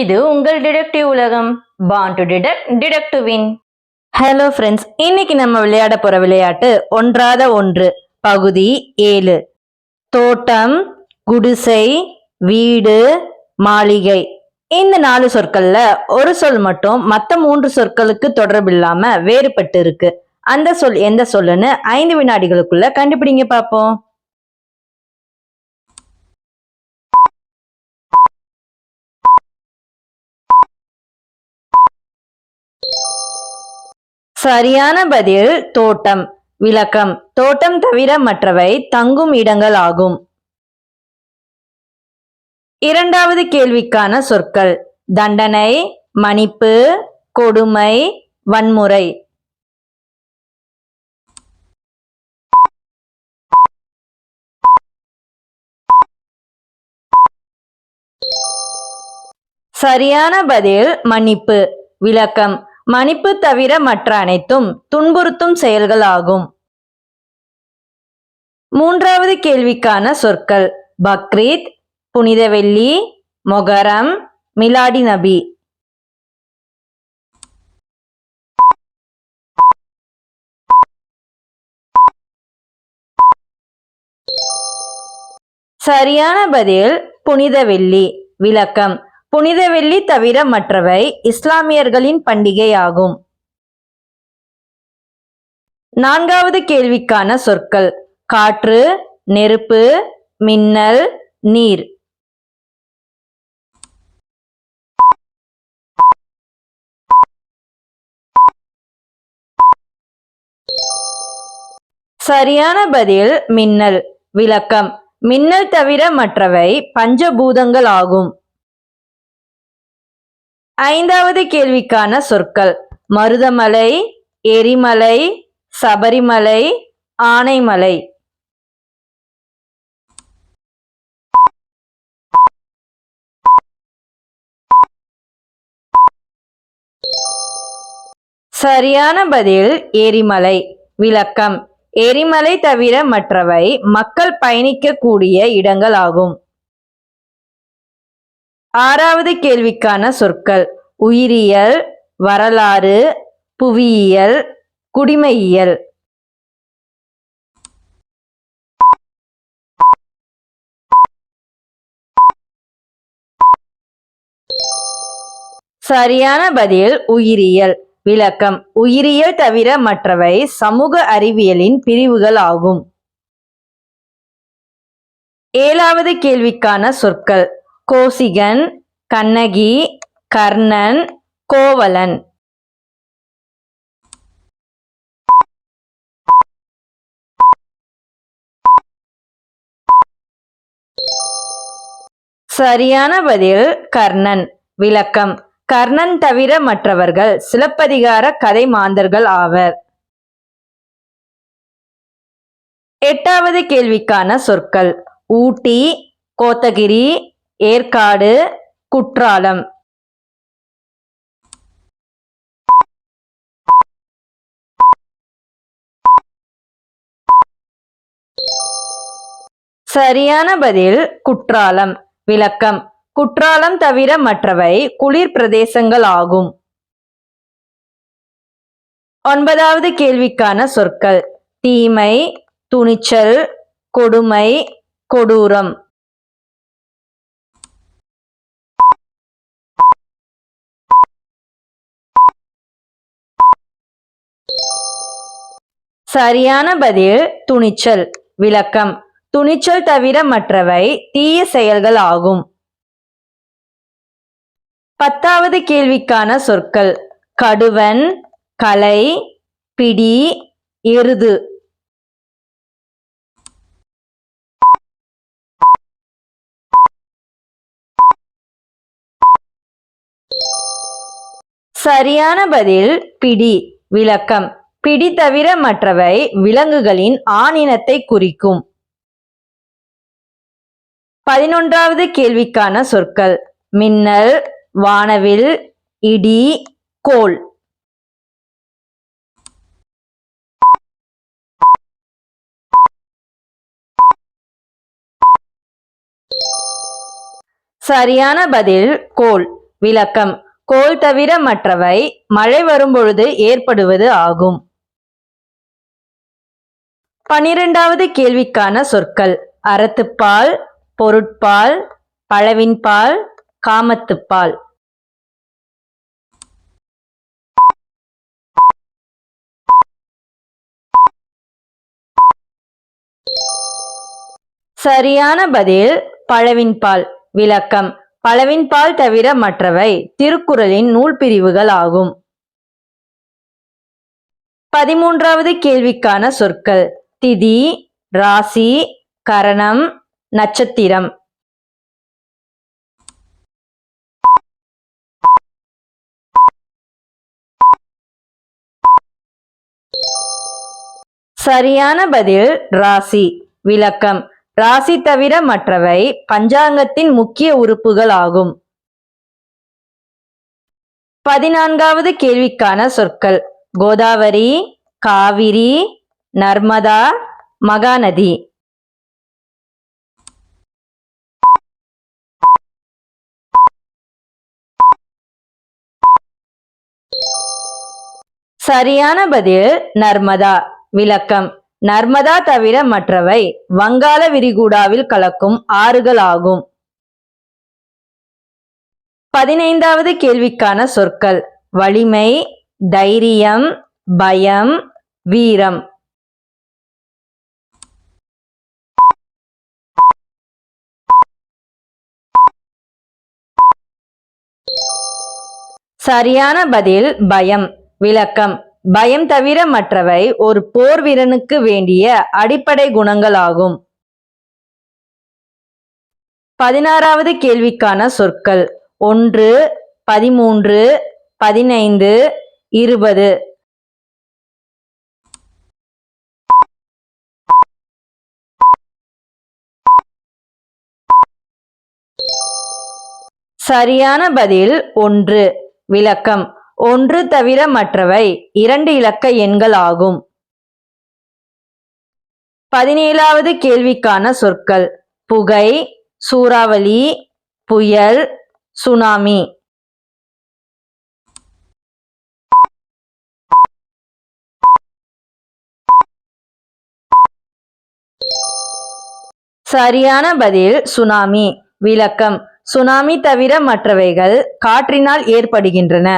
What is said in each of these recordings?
இது உங்கள் டிடெக்டிவ் உலகம். Born to detect detect win hello friends இன்னைக்கு நம்ம விளையாட போற விளையாட்டு ஒன்றாத ஒன்று பகுதி ஏழு. தோட்டம் குடிசை வீடு மாளிகை. இந்த நாலு சொற்கள்ல ஒரு சொல் மட்டும் மற்ற மூன்று சொற்களுக்கு தொடர்பில்லாம வேறுபட்டு இருக்கு. அந்த சொல் எந்த சொல்லுன்னு ஐந்து வினாடிகளுக்குள்ள கண்டுபிடிங்க பார்ப்போம் சரியான பதில் தோட்டம். விளக்கம். தோட்டம் தவிர மற்றவை தங்கும் இடங்கள் ஆகும். இரண்டாவது கேள்விக்கான சொற்கள். தண்டனை மன்னிப்பு கொடுமை வன்முறை. சரியான பதில் மன்னிப்பு. விளக்கம். மன்னிப்பு தவிர மற்ற அனைத்தும் துன்புறுத்தும் செயல்கள் ஆகும் மூன்றாவது கேள்விக்கான சொற்கள். பக்ரீத் புனித வெள்ளி மொகரம் மிலாடி நபி. சரியான பதில் புனித வெள்ளி விளக்கம். புனித வெள்ளி தவிர மற்றவை இஸ்லாமியர்களின் பண்டிகையாகும். நான்காவது கேள்விக்கான சொற்கள் காற்று நெருப்பு மின்னல் நீர். சரியான பதில் மின்னல். விளக்கம் மின்னல் தவிர மற்றவை பஞ்சபூதங்கள் ஆகும் ஐந்தாவது கேள்விக்கான சொற்கள். மருதமலை எரிமலை சபரிமலை ஆனைமலை. சரியான பதில் எரிமலை. விளக்கம். எரிமலை தவிர மற்றவை மக்கள் பயணிக்கக்கூடிய இடங்கள் ஆகும் ஆறாவது கேள்விக்கான சொற்கள். உயிரியல் வரலாறு புவியியல் குடிமையியல். சரியான பதில் உயிரியல். விளக்கம். உயிரியல் தவிர மற்றவை சமூக அறிவியலின் பிரிவுகள் ஆகும். ஏழாவது கேள்விக்கான சொற்கள். கோசிகன் கண்ணகி கர்ணன் கோவலன். சரியான பதில் கர்ணன். விளக்கம். கர்ணன் தவிர மற்றவர்கள் சிலப்பதிகார கதை மாந்தர்கள் ஆவர். எட்டாவது கேள்விக்கான சொற்கள். ஊட்டி கோத்தகிரி ஏற்காடு குற்றாலம். சரியான பதில் குற்றாலம். விளக்கம். குற்றாலம் தவிர மற்றவை குளிர் பிரதேசங்கள் ஆகும். ஒன்பதாவது கேள்விக்கான சொற்கள். தீமை துணிச்சல் கொடுமை கொடூரம். சரியான பதில் துணிச்சல் விளக்கம். துணிச்சல் தவிர மற்றவை தீய செயல்கள் ஆகும். பத்தாவது கேள்விக்கான சொற்கள். கடுவன் கலை பிடி எருது. சரியான பதில் பிடி விளக்கம். பிடி தவிர மற்றவை விலங்குகளின் ஆணினத்தை குறிக்கும். பதினொன்றாவது கேள்விக்கான சொற்கள். மின்னல் வானவில் இடி கோல் சரியான பதில் கோல் விளக்கம். கோல் தவிர மற்றவை மழை வரும்பொழுது ஏற்படுவது ஆகும். பனிரெண்டாவது கேள்விக்கான சொற்கள். அறத்துப்பால் பொருட்பால் பழவின்பால் காமத்துப்பால். சரியான பதில் பழவின்பால். விளக்கம். பழவின்பால் தவிர மற்றவை திருக்குறளின் நூல் பிரிவுகள் ஆகும். பதிமூன்றாவது கேள்விக்கான சொற்கள். திதி ராசி கரணம் நட்சத்திரம். சரியான பதில் ராசி. விளக்கம். ராசி தவிர மற்றவை பஞ்சாங்கத்தின் முக்கிய உறுப்புகள் ஆகும் பதினான்காவது கேள்விக்கான சொற்கள். கோதாவரி காவிரி நர்மதா மகாநதி. சரியான பதில் நர்மதா. விளக்கம். நர்மதா தவிர மற்றவை வங்காள விரிகுடாவில் கலக்கும் ஆறுகள் ஆகும். பதினைந்தாவது கேள்விக்கான சொற்கள். வலிமை தைரியம் பயம் வீரம். சரியான பதில் பயம் விளக்கம். பயம் தவிர மற்றவை ஒரு போர் வீரனுக்கு வேண்டிய அடிப்படை குணங்களாகும். பதினாறாவது கேள்விக்கான சொற்கள். ஒன்று பதிமூன்று பதினைந்து இருபது. சரியான பதில் ஒன்று. விளக்கம். ஒன்று தவிர மற்றவை இரண்டு இலக்க எண்கள் ஆகும். பதினேழாவது கேள்விக்கான சொற்கள். புகை சூறாவளி புயல் சுனாமி. சரியான பதில் சுனாமி. விளக்கம். சுனாமி தவிர மற்றவைகள் காற்றினால் ஏற்படுகின்றன.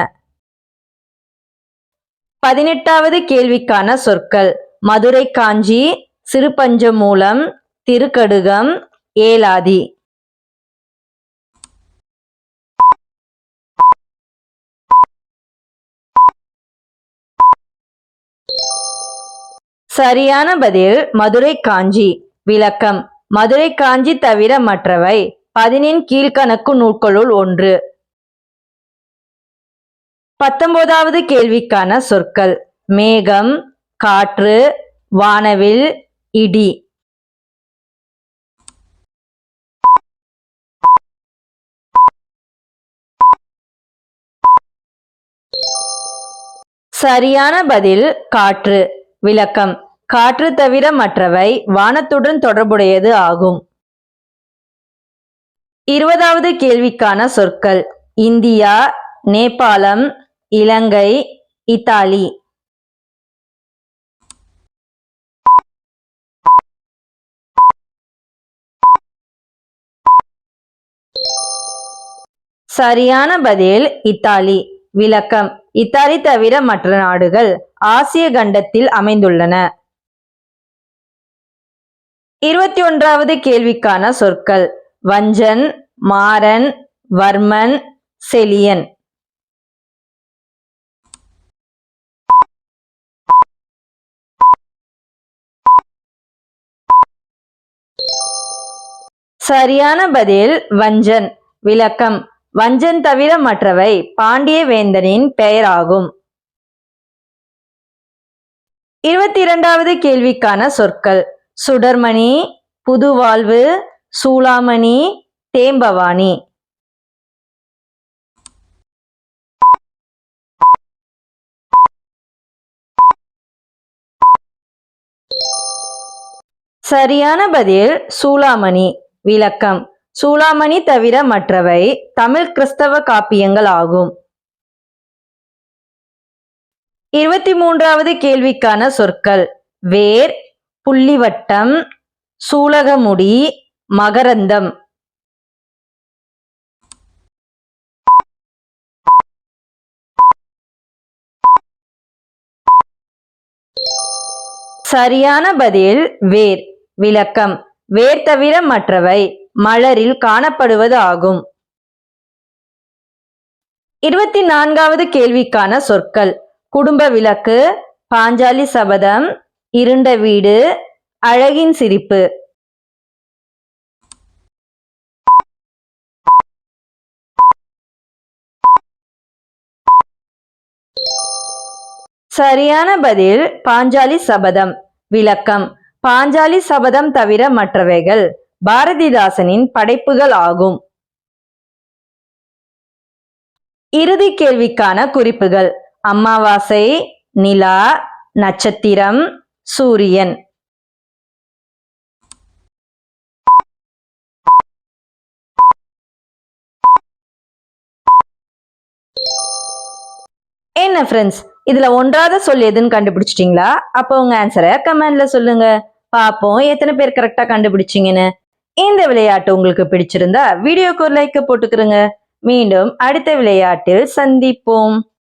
பதினெட்டாவது கேள்விக்கான சொற்கள். மதுரை காஞ்சி சிறுபஞ்சமூலம் திருக்கடுகம் ஏலாதி. சரியான பதில் மதுரை காஞ்சி. விளக்கம். மதுரை காஞ்சி தவிர மற்றவை பதினின் கீழ்கணக்கு நூல்களுள் ஒன்று. பத்தொன்பதாவது கேள்விக்கான சொற்கள். மேகம் காற்று வானவில் இடி. சரியான பதில் காற்று. விளக்கம். காற்று தவிர மற்றவை வானத்துடன் தொடர்புடையது ஆகும். இருபதாவது கேள்விக்கான சொற்கள். இந்தியா நேபாளம் இலங்கை இத்தாலி. சரியான பதில் இத்தாலி. விளக்கம். இத்தாலி தவிர மற்ற நாடுகள் ஆசிய கண்டத்தில் அமைந்துள்ளன. இருபத்தி ஒன்றாவது கேள்விக்கான சொற்கள். வஞ்சன் மாறன் வர்மன் செலியன். சரியான பதில் வஞ்சன். விளக்கம். வஞ்சன் தவிர மற்றவை பாண்டிய வேந்தனின் பெயராகும். இருபத்தி இரண்டாவது கேள்விக்கான சொற்கள். சுடர்மணி புதுவாழ்வு சூளாமணி தேம்பவாணி. சரியான பதில் சூளாமணி விளக்கம். சூளாமணி தவிர மற்றவை தமிழ் கிறிஸ்தவ காப்பியங்கள் ஆகும். இருபத்தி மூன்றாவது கேள்விக்கான சொற்கள். வேர் புள்ளிவட்டம் சூலகமுடி மகரந்தம். சரியான பதில் வேர் விளக்கம். வேர் தவிர மற்றவை மலரில் காணப்படுவது ஆகும். இருபத்தி நான்காவது கேள்விக்கான சொற்கள். குடும்ப விளக்கு பாஞ்சாலி சபதம் இருண்ட வீடு அழகின் சிரிப்பு. சரியான பதில் பாஞ்சாலி சபதம். விளக்கம். பாஞ்சாலி சபதம் தவிர மற்றவைகள் பாரதிதாசனின் படைப்புகள் ஆகும். இறுதி கேள்விக்கான குறிப்புகள். அமாவாசை நிலா நட்சத்திரம் சூரியன். என்ன ஃப்ரெண்ட்ஸ் இதுல ஒன்றாத சொல் எதுன்னு கண்டுபிடிச்சிட்டீங்களா? அப்போ உங்க ஆன்சரை கமெண்ட்ல சொல்லுங்க. பாப்போம் எத்தனை பேர் கரெக்டா கண்டுபிடிச்சீங்கன்னு. இந்த விளையாட்டு உங்களுக்கு பிடிச்சிருந்தா வீடியோக்கு ஒரு லைக் போட்டுக்கிறங்க மீண்டும் அடுத்த விளையாட்டில் சந்திப்போம்.